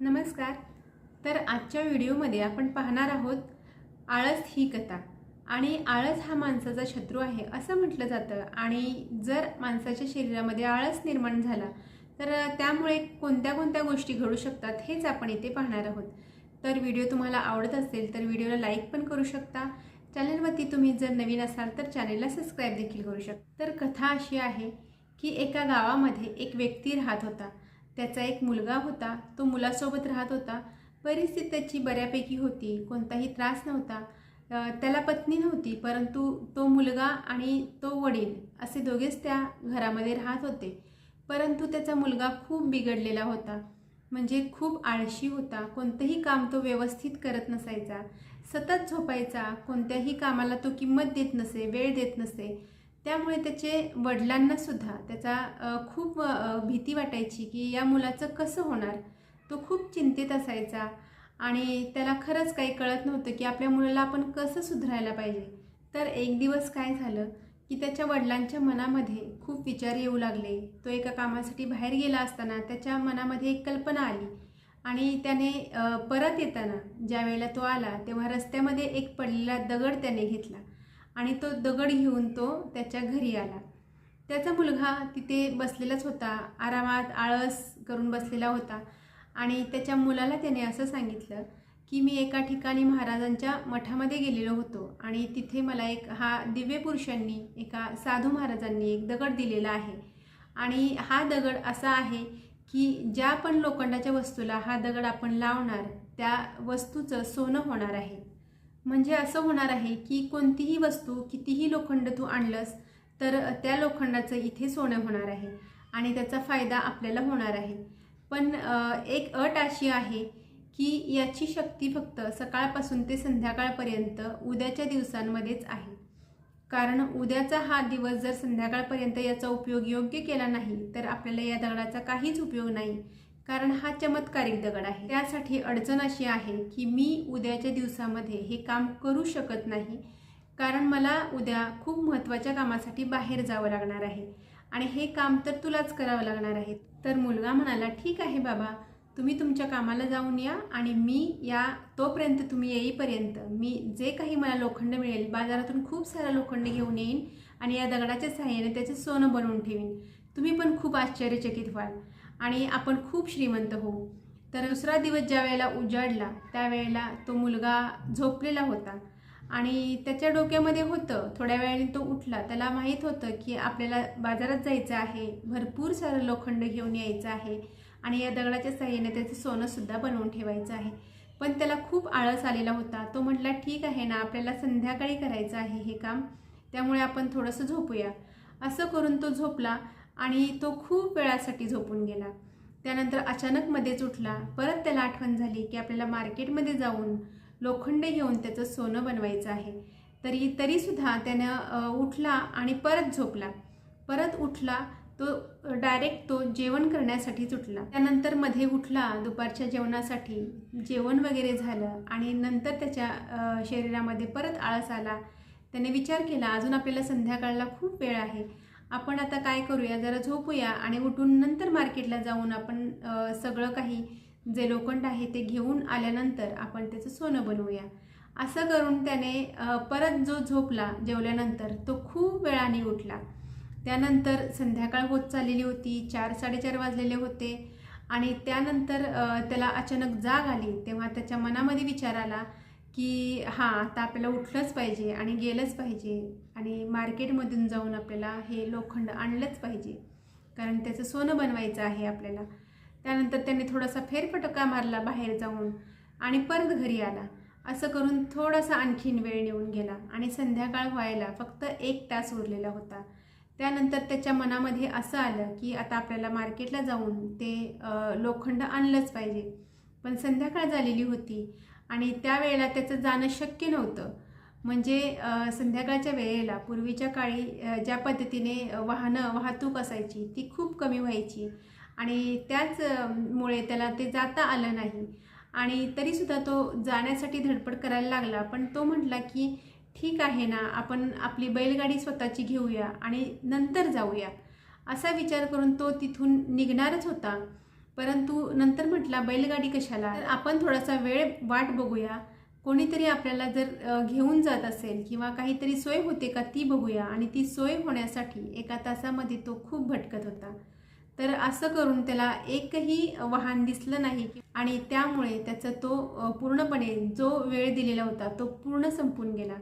नमस्कार. तर आजच्या व्हिडिओमध्ये आपण पाहणार आहोत आळस ही कथा. आणि आळस हा माणसाचा शत्रू आहे असं म्हटलं जातं. आणि जर माणसाच्या शरीरामध्ये आळस निर्माण झाला तर त्यामुळे कोणत्या कोणत्या गोष्टी घडू शकतात हेच आपण इथे पाहणार आहोत. तर व्हिडिओ तुम्हाला आवडत असेल तर व्हिडिओला लाईक पण करू शकता. चॅनलवरती तुम्ही जर नवीन असाल तर चॅनलला सबस्क्राईब देखील करू शकता. तर कथा अशी आहे की एका गावामध्ये एक व्यक्ती राहत होता. त्याचा एक मुलगा होता तो मुलासोबत राहत होता. परिस्थिती त्याची बऱ्यापैकी होती कोणताही त्रास नव्हता. त्याला पत्नी नव्हती परंतु तो मुलगा आणि तो वडील असे दोघेच त्या घरामध्ये राहत होते. परंतु त्याचा मुलगा खूप बिघडलेला होता. म्हणजे खूप आळशी होता. कोणतंही काम तो व्यवस्थित करत नसायचा. सतत झोपायचा. कोणत्याही कामाला तो किंमत देत नसे वेळ देत नसे. त्यामुळे त्याचे वडिलांना सुद्धा त्याचा खूप भीती वाटायची की या मुलाचं कसं होणार? तो खूप चिंतेत असायचा आणि त्याला खरंच काही कळत नव्हतं की आपल्या मुलाला आपण कसं सुधारायला पाहिजे. तर एक दिवस काय झालं की त्याच्या वडिलांच्या मनामध्ये खूप विचार येऊ लागले. तो एका कामासाठी बाहेर गेला असताना त्याच्या मनामध्ये एक कल्पना आली आणि त्याने परत येताना ज्या वेळेला तो आला तेव्हा रस्त्यामध्ये एक पडलेला दगड त्याने घेतला. आणि तो दगड घेऊन तो त्याच्या घरी आला. त्याचा मुलगा तिथे बसलेलाच होता. आरामात आळस करून बसलेला होता. आणि त्याच्या मुलाला त्याने असं सांगितलं की मी एका ठिकाणी महाराजांच्या मठामध्ये गेलेलो होतो आणि तिथे मला एक हा दिव्य पुरुषांनी एका साधू महाराजांनी एक दगड दिलेला आहे. आणि हा दगड असा आहे की ज्या पण लोखंडाच्या वस्तूला हा दगड आपण लावणार त्या वस्तूचं सोनं होणार आहे. म्हणजे असं होणार आहे की कोणतीही वस्तू कितीही लोखंड तू आणलंस तर त्या लोखंडाचं इथे सोनं होणार आहे आणि त्याचा फायदा आपल्याला होणार आहे. पण एक अट अशी आहे की याची शक्ती फक्त सकाळपासून ते संध्याकाळपर्यंत उद्याच्या दिवसांमध्येच आहे. कारण उद्याचा हा दिवस जर संध्याकाळपर्यंत याचा उपयोग योग्य केला नाही तर आपल्याला या दगडाचा काहीच उपयोग नाही. कारण हा चमत्कारिक दगड आहे. त्यासाठी अडचण अशी आहे की मी उद्याच्या दिवसामध्ये हे काम करू शकत नाही कारण मला उद्या खूप महत्त्वाच्या कामासाठी बाहेर जावं लागणार आहे आणि हे काम तर तुलाच करावं लागणार आहे. तर मुलगा म्हणाला ठीक आहे बाबा तुम्ही तुमच्या कामाला जाऊन या आणि मी या तोपर्यंत तुम्ही येईपर्यंत मी जे काही मला लोखंड मिळेल बाजारातून खूप सारा लोखंड घेऊन येईन आणि या दगडाच्या सहाय्याने त्याचे सोनं बनवून ठेवीन. तुम्ही पण खूप आश्चर्यचकित व्हाल. आणि आपण खूप श्रीमंत होऊ. तर दुसरा दिवस ज्या वेळेला उजाडला त्यावेळेला तो मुलगा झोपलेला होता. आणि त्याच्या डोक्यामध्ये होतं थोड्या वेळाने तो उठला. त्याला माहीत होतं की आपल्याला बाजारात जायचं आहे. भरपूर सारं लोखंड घेऊन यायचं आहे. आणि या दगडाच्या साह्याने त्याचं सोनंसुद्धा बनवून ठेवायचं आहे. पण त्याला खूप आळस आलेला होता. तो म्हटला ठीक आहे ना आपल्याला संध्याकाळी करायचं आहे हे काम. त्यामुळे आपण थोडंसं झोपूया. असं करून तो झोपला. आणि तो खूप वेळासाठी झोपून गेला. त्यानंतर अचानक मध्येच उठला. परत त्याला आठवण झाली की आपल्याला मार्केटमध्ये जाऊन लोखंड घेऊन त्याचं सोनं बनवायचं आहे. तरी तरीसुद्धा त्यानं उठला आणि परत झोपला. परत उठला तो डायरेक्ट तो जेवण करण्यासाठीच उठला. त्यानंतरमध्ये उठला दुपारच्या जेवणासाठी. जेवण वगैरे झालं आणि नंतर त्याच्या शरीरामध्ये परत आळस आला. त्याने विचार केला अजून आपल्याला संध्याकाळला खूप वेळ आहे. आपण आता काय करूया? जरा झोपूया आणि उठून नंतर मार्केटला जाऊन आपण सगळं काही जे लोखंड आहे ते घेऊन आल्यानंतर आपण त्याचं सोनं बनवूया. असं करून त्याने परत जो झोपला जेवल्यानंतर तो खूप वेळाने उठला. त्यानंतर संध्याकाळ होत चाललेली होती चार साडेचार वाजलेले होते आणि त्यानंतर त्याला अचानक जाग आली. तेव्हा त्याच्या मनामध्ये विचार आला की हां आता आपल्याला उठलंच पाहिजे आणि गेलंच पाहिजे आणि मार्केटमधून जाऊन आपल्याला हे लोखंड आणलंच पाहिजे. कारण त्याचं सोनं बनवायचं आहे आपल्याला. त्यानंतर त्याने थोडासा फेरफटका मारला बाहेर जाऊन आणि परत घरी आला. असं करून थोडासा आणखीन वेळ निघून गेला आणि संध्याकाळ व्हायला फक्त एक तास उरलेला होता. त्यानंतर त्याच्या मनामध्ये असं आलं की आता आपल्याला मार्केटला जाऊन ते लोखंड आणलंच पाहिजे. पण संध्याकाळ झालेली होती आणि त्यावेळेला त्याचं जाणं शक्य नव्हतं. म्हणजे संध्याकाळच्या वेळेला पूर्वीच्या काळी ज्या पद्धतीने वाहनं वाहतूक असायची ती खूप कमी व्हायची. आणि त्याचमुळे त्याला ते जाता आलं नाही. आणि तरीसुद्धा तो जाण्यासाठी धडपड करायला लागला. पण तो म्हटला की ठीक आहे ना आपण आपली बैलगाडी स्वतःची घेऊया आणि नंतर जाऊया. असा विचार करून तो तिथून निघणारच होता. परंतु नंतर म्हटला बैलगाडी कशाला? तर आपण थोडासा वेळ वाट बघूया. कोणीतरी आपल्याला जर घेऊन जात असेल किंवा काहीतरी सोय होते का ती बघूया. आणि ती सोय होण्यासाठी एका तासामध्ये तो खूप भटकत होता. तर असं करून त्याला एकही वाहन दिसलं नाही आणि त्यामुळे त्याचा तो पूर्णपणे जो वेळ दिलेला होता तो पूर्ण संपून गेला.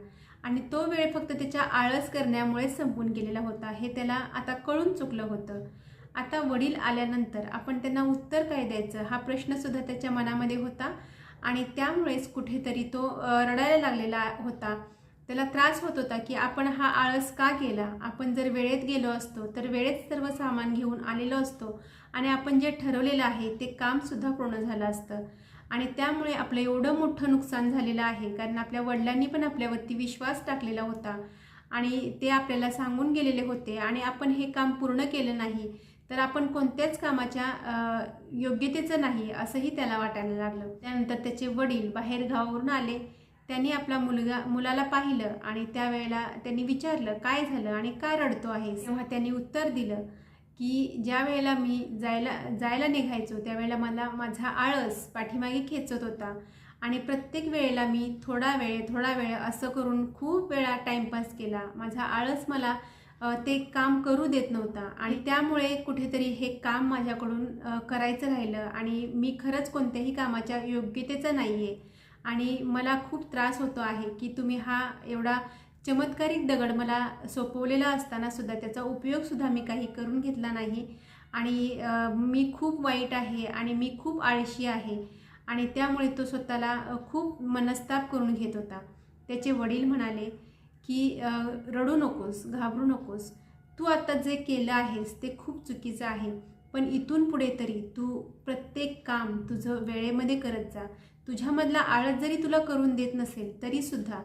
आणि तो वेळ फक्त त्याच्या आळस करण्यामुळेच संपून गेलेला होता हे त्याला आता कळून चुकलं होतं. आता वडील आल्यानंतर आपण त्यांना उत्तर काय द्यायचं? हा प्रश्नसुद्धा त्याच्या मनामध्ये होता. आणि त्यामुळेच कुठेतरी तो रडायला लागलेला होता. त्याला त्रास होत होता की आपण हा आळस का केला? आपण जर वेळेत गेलो असतो तर वेळेत सर्व सामान घेऊन आलेलो असतो. आणि आपण जे ठरवलेलं आहे ते कामसुद्धा पूर्ण झालं असतं. आणि त्यामुळे आपलं एवढं मोठं नुकसान झालेलं आहे कारण आपल्या वडिलांनी पण आपल्यावरती विश्वास टाकलेला होता. आणि ते आपल्याला सांगून गेलेले होते. आणि आपण हे काम पूर्ण केलं नाही तर आपण कोणत्याच कामाच्या योग्यतेचं नाही असंही त्याला वाटायला लागलं. त्यानंतर त्याचे वडील बाहेर गावावरून आले. त्यांनी आपला मुलगा मुलाला पाहिलं आणि त्यावेळेला त्यांनी विचारलं काय झालं आणि काय रडतो आहे तेव्हा त्यांनी उत्तर दिलं की ज्या वेळेला मी जायला जायला निघायचो त्यावेळेला मला माझा आळस पाठीमागे खेचत होता. आणि प्रत्येक वेळेला मी थोडा वेळ थोडा वेळ असं करून खूप वेळा टाईमपास केला. माझा आळस मला ते काम करू देत नव्हता. आणि त्यामुळे कुठेतरी हे काम माझ्याकडून करायचं राहिलं. आणि मी खरंच कोणत्याही कामाच्या योग्यतेचं नाही आहे आणि मला खूप त्रास होतो आहे की तुम्ही हा एवढा चमत्कारिक दगड मला सोपवलेला असताना सुद्धा त्याचा उपयोगसुद्धा मी काही करून घेतला नाही. आणि मी खूप वाईट आहे आणि मी खूप आळशी आहे. आणि त्यामुळे तो स्वतःला खूप मनस्ताप करून घेत होता. त्याचे वडील म्हणाले की रडू नकोस घाबरू नकोस. तू आता जे केलं आहेस ते खूप चुकीचं आहे. पण इथून पुढे तरी तू प्रत्येक काम तुझं वेळेमध्ये करत जा. तुझ्यामधला आळस जरी तुला करून देत नसेल तरीसुद्धा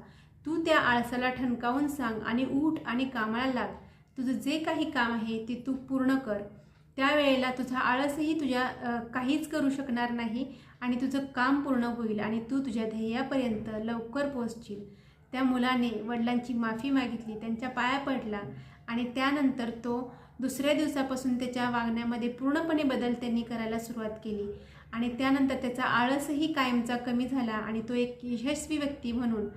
तू त्या आळसाला ठणकावून सांग आणि उठ आणि कामाला लाग. तुझं जे काही काम आहे ते तू पूर्ण कर. त्यावेळेला तुझा आळसही तुझ्या काहीच करू शकणार नाही आणि तुझं काम पूर्ण होईल आणि तू तुझ्या ध्येयापर्यंत लवकर पोहोचशील. त्या मुलाने वडिलांची माफी मागितली त्यांच्या पाया पडला आणि त्यानंतर तो दुसऱ्या दिवसापासून त्याच्या वागण्यामध्ये पूर्णपणे बदल त्यांनी करायला सुरुवात केली. आणि त्यानंतर त्याचा आळसही कायमचा कमी झाला आणि तो एक यशस्वी व्यक्ती म्हणून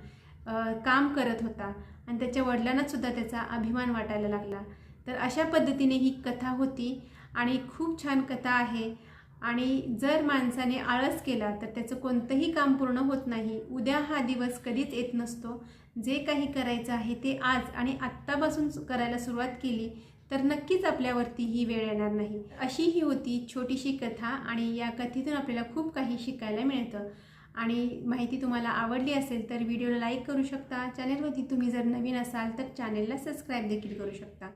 काम करत होता आणि त्याच्या वडिलांनासुद्धा त्याचा अभिमान वाटायला लागला. तर अशा पद्धतीने ही कथा होती आणि खूप छान कथा आहे. आणि जर माणसाने आळस केला तर त्याचं कोणतंही काम पूर्ण होत नाही. उद्या हा दिवस कधीच येत नसतो. जे काही करायचं आहे ते आज आणि आत्तापासून करायला सुरुवात केली तर नक्कीच आपल्यावरती ही वेळ येणार नाही. अशी ही होती छोटीशी कथा आणि या कथेतून आपल्याला खूप काही शिकायला मिळतं. आणि माहिती तुम्हाला आवडली असेल तर व्हिडिओला लाईक करू शकता. चॅनलवरती तुम्ही जर नवीन असाल तर चॅनेलला सबस्क्राईब देखील करू शकता.